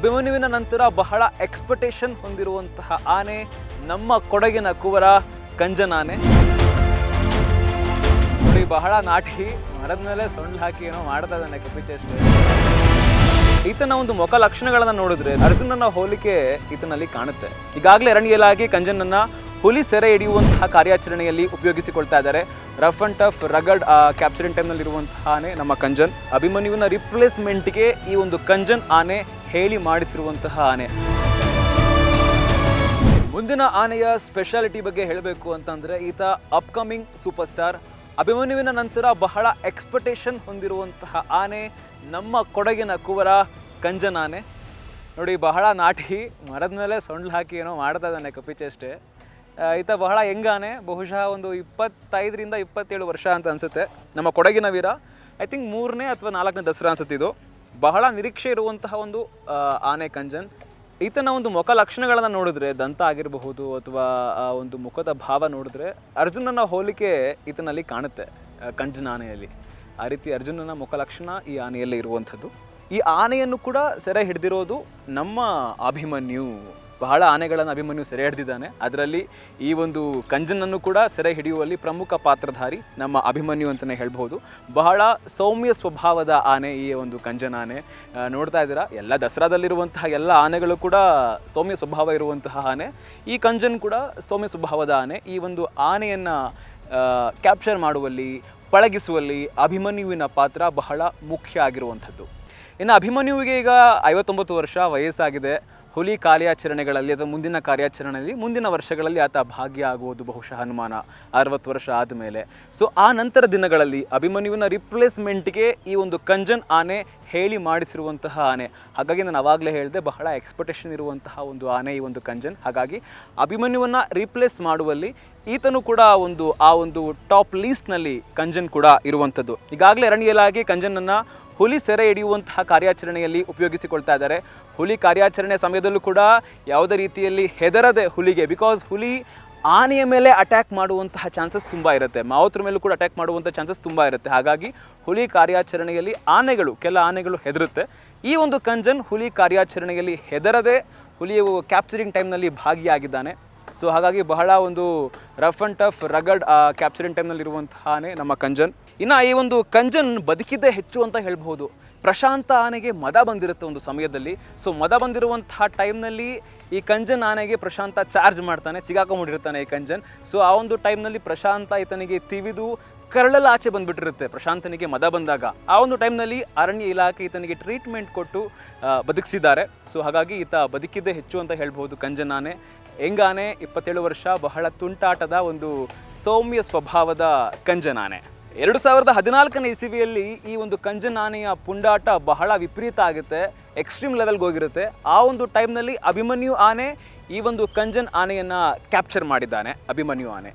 ಅಭಿಮನ್ಯುವಿನ ನಂತರ ಬಹಳ ಎಕ್ಸ್ಪೆಕ್ಟೇಷನ್ ಹೊಂದಿರುವಂತಹ ಆನೆ, ನಮ್ಮ ಕೊಡಗಿನ ಕುವರ ಕಂಜನ್ ಆನೆ ನೋಡಿ, ಬಹಳ ನಾಟಿ, ಮರದ ಮೇಲೆ ಸೊಂಡ್ ಹಾಕಿ ಏನೋ ಮಾಡ್ತಾ ಇದ್ದಾನೆ ಈತನ ಒಂದು ಮುಖ ಲಕ್ಷಣಗಳನ್ನ ನೋಡಿದ್ರೆ ಅರ್ಜುನನ ಹೋಲಿಕೆ ಈತನಲ್ಲಿ ಕಾಣುತ್ತೆ. ಈಗಾಗಲೇ ಅರಣ್ಯಲಾಗಿ ಕಂಜನನ್ನ ಹುಲಿ ಸೆರೆ ಹಿಡಿಯುವಂತಹ ಕಾರ್ಯಾಚರಣೆಯಲ್ಲಿ ಉಪಯೋಗಿಸಿಕೊಳ್ತಾ ಇದ್ದಾರೆ. Rough and tough, rugged capturing ಟೈಮ್ನಲ್ಲಿರುವಂತಹ ಆನೆ ನಮ್ಮ ಕಂಜನ್. ಅಭಿಮನ್ಯುವಿನ ರಿಪ್ಲೇಸ್ಮೆಂಟ್ಗೆ ಈ ಒಂದು ಕಂಜನ್ ಆನೆ ಹೇಳಿ ಮಾಡಿಸಿರುವಂತಹ ಆನೆ. ಮುಂದಿನ ಆನೆಯ ಸ್ಪೆಷಾಲಿಟಿ ಬಗ್ಗೆ ಹೇಳಬೇಕು ಅಂತಂದರೆ ಈತ ಅಪ್ಕಮಿಂಗ್ ಸೂಪರ್ ಸ್ಟಾರ್ ಅಭಿಮನ್ಯುವಿನ ನಂತರ ಬಹಳ ಎಕ್ಸ್ಪೆಕ್ಟೇಷನ್ ಹೊಂದಿರುವಂತಹ ಆನೆ ನಮ್ಮ ಕೊಡಗಿನ ಕುವರ ಕಂಜನ ಆನೆ. ನೋಡಿ, ಬಹಳ ನಾಟಿ, ಮರದ ಮೇಲೆ ಸೊಂಡ್ಲು ಹಾಕಿ ಏನೋ ಮಾಡ್ತಾ ಇದ್ದಾನೆ ಕಪಿಚೆಷ್ಟೇ ಈತ ಬಹಳ ಹೆಂಗಾನೆ ಬಹುಶಃ ಒಂದು ಇಪ್ಪತ್ತೈದರಿಂದ ಇಪ್ಪತ್ತೇಳು ವರ್ಷ ಅಂತ ಅನಿಸುತ್ತೆ. ನಮ್ಮ ಕೊಡಗಿನ ವೀರ ಐ ಥಿಂಕ್ ಮೂರನೇ ಅಥವಾ ನಾಲ್ಕನೇ ದಸರಾ ಅನ್ಸುತ್ತೆ ಇದು. ಬಹಳ ನಿರೀಕ್ಷೆ ಇರುವಂತಹ ಒಂದು ಆನೆ ಕಂಜನ್. ಈತನ ಒಂದು ಮುಖ ಲಕ್ಷಣಗಳನ್ನು ನೋಡಿದ್ರೆ, ದಂತ ಆಗಿರಬಹುದು ಅಥವಾ ಒಂದು ಮುಖದ ಭಾವ ನೋಡಿದ್ರೆ, ಅರ್ಜುನನ ಹೋಲಿಕೆ ಈತನಲ್ಲಿ ಕಾಣುತ್ತೆ ಕಂಜನ ಆನೆಯಲ್ಲಿ. ಆ ರೀತಿ ಅರ್ಜುನನ ಮುಖ ಲಕ್ಷಣ ಈ ಆನೆಯಲ್ಲಿ ಇರುವಂಥದ್ದು. ಈ ಆನೆಯನ್ನು ಕೂಡ ಸೆರೆ ಹಿಡಿದಿರೋದು ನಮ್ಮ ಅಭಿಮನ್ಯು. ಬಹಳ ಆನೆಗಳನ್ನು ಅಭಿಮನ್ಯು ಸೆರೆ ಹಿಡಿದಿದ್ದಾನೆ ಅದರಲ್ಲಿ ಈ ಒಂದು ಕಂಜನನ್ನು ಕೂಡ ಸೆರೆ ಹಿಡಿಯುವಲ್ಲಿ ಪ್ರಮುಖ ಪಾತ್ರಧಾರಿ ನಮ್ಮ ಅಭಿಮನ್ಯು ಅಂತಲೇ ಹೇಳ್ಬೋದು ಬಹಳ ಸೌಮ್ಯ ಸ್ವಭಾವದ ಆನೆ ಈ ಒಂದು ಕಂಜನ ಆನೆ. ನೋಡ್ತಾ ಇದ್ದೀರಾ? ಎಲ್ಲ ದಸರಾದಲ್ಲಿರುವಂತಹ ಎಲ್ಲ ಆನೆಗಳು ಕೂಡ ಸೌಮ್ಯ ಸ್ವಭಾವ ಇರುವಂತಹ ಆನೆ. ಈ ಕಂಜನ್ ಕೂಡ ಸೌಮ್ಯ ಸ್ವಭಾವದ ಆನೆ. ಈ ಒಂದು ಆನೆಯನ್ನು ಕ್ಯಾಪ್ಚರ್ ಮಾಡುವಲ್ಲಿ, ಪಳಗಿಸುವಲ್ಲಿ ಅಭಿಮನ್ಯುವಿನ ಪಾತ್ರ ಬಹಳ ಮುಖ್ಯ ಆಗಿರುವಂಥದ್ದು. ಇನ್ನು ಅಭಿಮನ್ಯುವಿಗೆ ಈಗ ಐವತ್ತೊಂಬತ್ತು ವರ್ಷ ವಯಸ್ಸಾಗಿದೆ. ಹುಲಿ ಕಾರ್ಯಾಚರಣೆಗಳಲ್ಲಿ ಅಥವಾ ಮುಂದಿನ ಕಾರ್ಯಾಚರಣೆಯಲ್ಲಿ ಮುಂದಿನ ವರ್ಷಗಳಲ್ಲಿ ಆತ ಭಾಗ್ಯ ಆಗುವುದು ಬಹುಶಃ ಅನುಮಾನ. ಅರವತ್ತು ವರ್ಷ ಆದಮೇಲೆ. ಸೊ ಆ ನಂತರ ದಿನಗಳಲ್ಲಿ ಅಭಿಮನ್ಯುವಿನ ರಿಪ್ಲೇಸ್ಮೆಂಟ್ಗೆ ಈ ಒಂದು ಕಂಜನ್ ಆನೆ ಹೇಳಿ ಮಾಡಿಸಿರುವಂತಹ ಆನೆ. ಹಾಗಾಗಿ ನಾನು ಅವಾಗಲೇ ಹೇಳಿದೆ, ಬಹಳ ಎಕ್ಸ್ಪೆಕ್ಟೇಷನ್ ಇರುವಂತಹ ಒಂದು ಆನೆ ಈ ಒಂದು ಕಂಜನ್. ಹಾಗಾಗಿ ಅಭಿಮನ್ಯುವನ್ನು ರೀಪ್ಲೇಸ್ ಮಾಡುವಲ್ಲಿ ಈತನು ಕೂಡ ಒಂದು, ಆ ಒಂದು ಟಾಪ್ ಲೀಸ್ಟ್ನಲ್ಲಿ ಕಂಜನ್ ಕೂಡ ಇರುವಂಥದ್ದು. ಈಗಾಗಲೇ ಅರಣ್ಯಲಾಗಿ ಕಂಜನನ್ನು ಹುಲಿ ಸೆರೆ ಹಿಡಿಯುವಂತಹ ಕಾರ್ಯಾಚರಣೆಯಲ್ಲಿ ಉಪಯೋಗಿಸಿಕೊಳ್ತಾ ಇದ್ದಾರೆ. ಹುಲಿ ಕಾರ್ಯಾಚರಣೆ ಸಮಯದಲ್ಲೂ ಕೂಡ ಯಾವುದೇ ರೀತಿಯಲ್ಲಿ ಹೆದರದೆ ಹುಲಿಗೆ ಬಿಕಾಸ್ ಹುಲಿ ಆನೆಯ ಮೇಲೆ ಅಟ್ಯಾಕ್ ಮಾಡುವಂತಹ ಚಾನ್ಸಸ್ ತುಂಬ ಇರುತ್ತೆ. ಮಾವುತರ ಮೇಲೂ ಕೂಡ ಅಟ್ಯಾಕ್ ಮಾಡುವಂಥ ಚಾನ್ಸಸ್ ತುಂಬ ಇರುತ್ತೆ. ಹಾಗಾಗಿ ಹುಲಿ ಕಾರ್ಯಾಚರಣೆಯಲ್ಲಿ ಆನೆಗಳು, ಕೆಲ ಆನೆಗಳು ಹೆದರುತ್ತೆ. ಈ ಒಂದು ಕಂಜನ್ ಹುಲಿ ಕಾರ್ಯಾಚರಣೆಯಲ್ಲಿ ಹೆದರದೆ ಹುಲಿಯು ಕ್ಯಾಪ್ಚರಿಂಗ್ ಟೈಮ್ನಲ್ಲಿ ಭಾಗಿಯಾಗಿದ್ದಾನೆ. ಸೊ ಹಾಗಾಗಿ ಬಹಳ ಒಂದು rough and tough rugged capturing ಟೈಮ್ನಲ್ಲಿ ಇರುವಂತಹ ಆನೆ ನಮ್ಮ ಕಂಜನ್. ಇನ್ನು ಈ ಒಂದು ಕಂಜನ್ ಬದುಕಿದ್ದೇ ಹೆಚ್ಚು ಅಂತ ಹೇಳ್ಬಹುದು. ಪ್ರಶಾಂತ ಆನೆಗೆ ಮದ ಬಂದಿರುತ್ತೆ ಒಂದು ಸಮಯದಲ್ಲಿ. ಸೊ ಮದ ಬಂದಿರುವಂತಹ ಟೈಮ್ನಲ್ಲಿ ಈ ಕಂಜನ್ ಆನೆಗೆ ಪ್ರಶಾಂತ ಚಾರ್ಜ್ ಮಾಡ್ತಾನೆ ಸಿಗಾಕೊಂಡಿರ್ತಾನೆ ಈ ಕಂಜನ್. ಸೊ ಆ ಒಂದು ಟೈಮ್ನಲ್ಲಿ ಪ್ರಶಾಂತ ಈತನಿಗೆ ತಿವಿದು ಕರಳಲ್ಲಿ ಆಚೆ ಬಂದ್ಬಿಟ್ಟಿರುತ್ತೆ ಪ್ರಶಾಂತನಿಗೆ ಮದ ಬಂದಾಗ. ಆ ಒಂದು ಟೈಮ್ನಲ್ಲಿ ಅರಣ್ಯ ಇಲಾಖೆ ಈತನಿಗೆ ಟ್ರೀಟ್ಮೆಂಟ್ ಕೊಟ್ಟು ಬದುಕಿಸಿದ್ದಾರೆ. ಸೊ ಹಾಗಾಗಿ ಈತ ಬದುಕಿದ್ದೇ ಹೆಚ್ಚು ಅಂತ ಹೇಳ್ಬೋದು ಕಂಜನ್ ಆನೆ. ಹೆಂಗಾನೆ ಇಪ್ಪತ್ತೇಳು ವರ್ಷ ಬಹಳ ತುಂಟಾಟದ ಒಂದು ಸೌಮ್ಯ ಸ್ವಭಾವದ ಕಂಜನ್ ಆನೆ. ಎರಡು ಸಾವಿರದ ಹದಿನಾಲ್ಕನೇ ಇಸವಿಯಲ್ಲಿ ಈ ಒಂದು ಕಂಜನ್ ಆನೆಯ ಪುಂಡಾಟ ಬಹಳ ವಿಪರೀತ ಆಗುತ್ತೆ ಎಕ್ಸ್ಟ್ರೀಮ್ ಲೆವೆಲ್ಗೆ ಹೋಗಿರುತ್ತೆ. ಆ ಒಂದು ಟೈಮ್ನಲ್ಲಿ ಅಭಿಮನ್ಯು ಆನೆ ಈ ಒಂದು ಕಂಜನ್ ಆನೆಯನ್ನು ಕ್ಯಾಪ್ಚರ್ ಮಾಡಿದ್ದಾನೆ, ಅಭಿಮನ್ಯು ಆನೆ.